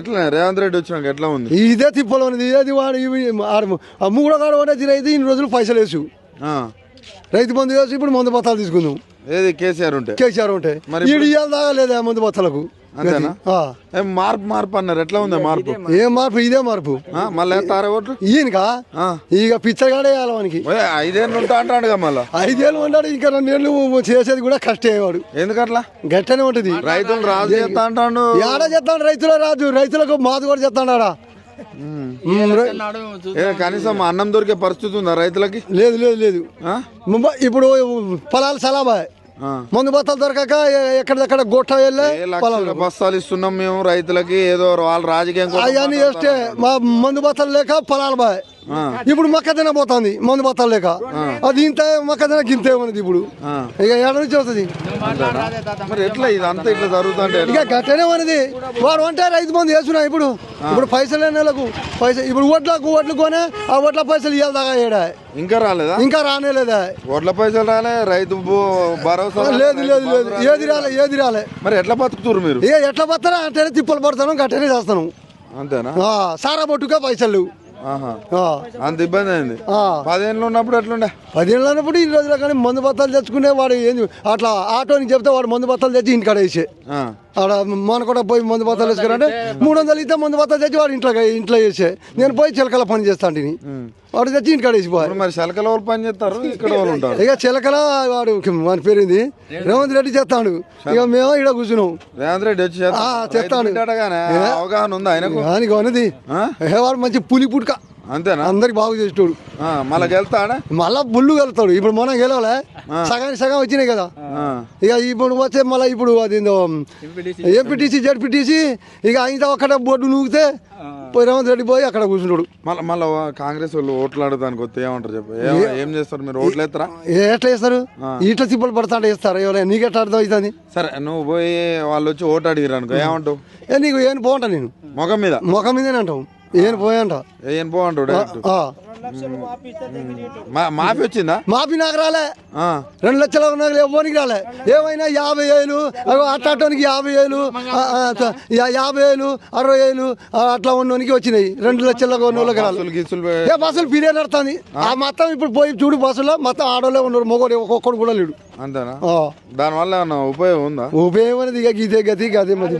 ఎట్లా? రేవంత్ రెడ్డి వచ్చినాక ఎట్లా ఉంది? ఇదే తిప్పలు ఉన్నది. ఇదేది వాడు మూడో కాడ ఒకటే రైతు ఇన్ని రోజులు పైసలు వేసు రైతు మందు వేసి ఇప్పుడు మందు బత్తాలు తీసుకుందాం. ఏది కేసీఆర్ ఉంటే? కేసీఆర్ ఉంటే. మరి ఈడు ఇవాళ దాకా లేదా మందు బత్తాలకు. అంతేనా? ఆ. ఏం మార్పు మార్పు అన్నారు. ఎట్లా ఉంది మార్పు? ఏం మార్పు? ఇదే మార్పు. మళ్ళీ తారే ఓట్లు? ఈయనకా? ఆ. ఇక పిచ్చగాడే వేయాలి వానికి. ఐదేళ్ళు ఉంటా అంటాడుగా మళ్ళా? ఐదేళ్ళు ఉన్నాడు ఇంకా రెండేళ్ళు చేసేది కూడా కష్టమే వాడు. ఎందుకట్లా? గట్టనే ఉంటది. రైతులు రాజు చేస్తా అంటాడు. ఏడా చెప్తాడు రైతుల రాజు? రైతులకు మాది కూడా ఏ, కనీసం అన్నం దొరికే పరిస్థితి ఉందా రైతులకి? లేదు లేదు లేదు. ఇప్పుడు పొలాలు సలాబాయ్. మందు బత్తాలు దొరకక ఎక్కడిదక్కడ గొట్ట వెళ్ళే లక్షల బస్తాలు ఇస్తున్నాం మేము రైతులకి ఏదో వాళ్ళ రాజకీయం అవన్నీ చేస్తే మా మందు బత్తాలు లేక పొలాలు బాయ్. ఇప్పుడు మొక్కజొన్న పోతుంది మందు బత్తాలు లేక. అది ఇంత మొక్కజొన్న గింతే ఉన్నది ఇప్పుడు. ఇక ఏడ నుంచి వస్తుంది? మరి ఎట్లా ఇదంతా ఇట్లా జరుగుతుంటే ఇక గట్టనే ఉన్నది. వాడు అంటే రైతు మంది వేస్తున్నా ఇప్పుడు. ఇప్పుడు పైసలు నెలకు పైసలు ఇప్పుడు ఓట్లకు ఓట్లు కొనే ఆ ఓట్ల పైసలు ఇవ్వాలి దాకా ఏడా? ఇంకా రాలేదా? ఇంకా రానే లేదా? ఓట్ల పైసలు రాలే రైతు భరోసా లేదు లేదు లేదు. ఏది రాలే ఏది రాలే. మరి ఎట్లా బతుకుతురు మీరు? ఇక ఎట్లా పోతారా అంటేనే తిప్పలు పడతాను గట్టనే చేస్తాను. అంతేనా? ఆ, సారా బొట్టుగా పైసలు. అంత ఇబ్బంది అయింది. ఆ. పదేళ్ళు ఉన్నప్పుడు ఎట్లుండే? పదిహేళ్ళు అన్నప్పుడు ఈ రోజుల కానీ మందు బత్తాలు తెచ్చుకునే వాడు ఏంది? అట్లా ఆటోని చెప్తే వాడు మందు బత్తాలు తెచ్చి ఇంటికాడ వేసే. ఆ. ఆడ మన కూడా పోయి మందు బత్తాలు వేసుకురంటే మూడు వందలు ఇస్తే మందు బత్తాలు తెచ్చి వాడు ఇంట్లో ఇంట్లో వేసే నేను పోయి చిలకల పని చేస్తాను వాడు తెచ్చి ఇంటికాడ వేసిపోయి మరి శలకల వాళ్ళు పని చేస్తారు ఇక్కడ వాళ్ళు ఉంటారు. ఇక చిలకల వాడు వాని పేరుంది? రేవంత్ రెడ్డి చేస్తాడు. ఇక మేము ఇక్కడ కూర్చున్నాం. రేవంత్ రెడ్డి వచ్చి చేస్తాడు. అవగాహన ఉందా ఆయనకు? దానికి ఉన్నది వాడు మంచి పులి పుట్టుక అంతేనా? అందరికి బాగు చేసేటోడు. మళ్ళా గెలుతాడా మళ్ళా బుల్లు వెళ్తాడు ఇప్పుడు మనం గెలవలే. సగానికి సగం వచ్చినాయి కదా. ఇక ఇప్పుడు వచ్చే మళ్ళీ ఇప్పుడు అది ఎంపీటీసీ జడ్పీటీసీ ఇక ఆయన ఒక్కటే బొడ్డు నూగితే పోయి రేవంత్ రెడ్డి పోయి అక్కడ కూర్చుంటాడు. మళ్ళా మళ్ళా కాంగ్రెస్ వాళ్ళు ఓట్లు ఆడటానికి వస్తే ఏమంటారు చెప్పు? ఏం- ఏం చేస్తారు మీరు? ఓట్లు ఎత్తరా ఏ- ఎట్లా వేస్తారు? ఇట్లా తిప్పలు పడతాంటే వేస్తారు. ఎవరైనా నీకు ఎట్లా అర్థం అవుతుంది సరే నువ్వు పోయి వాళ్ళు వచ్చి ఓటు అడిగిరు అనుకో ఏమంటావు? ఏ నీకు ఏం పోంటా నేను? ముఖం మీద? ముఖం మీదనే అంటాం ఏం పోయాంట ఏం పో అంటావు డైరెక్ట్. ఆ. మా- మాఫీ వచ్చిందా? మాపి నాకు రాలే. ఆ. రెండు లక్షల నాకు ఎవ్వరికి రాలే. ఏమైనా యాభై వేలు అగో అట్టానికి యాభై వేలు యాభై వేలు అరవై వేలు అట్లా ఉన్నోనికి వచ్చినాయి. రెండు లక్షల ఉన్నోళ్ళకి బస్సులు గీసులు పే- ఏ బస్సులు పీరియడ్ నడుతుంది ఆ. మొత్తం ఇప్పుడు పోయి చూడు బస్సులో మొత్తం ఆడోళ్ళే ఉన్నారు మొగోడు ఒక్కొక్కడు కూడా లేడు. అంతేనా. దానివల్ల ఏమన్నా ఉపయోగం ఉందా? ఉపయోగం అనేది ఇక గీతే గతి గదే మతి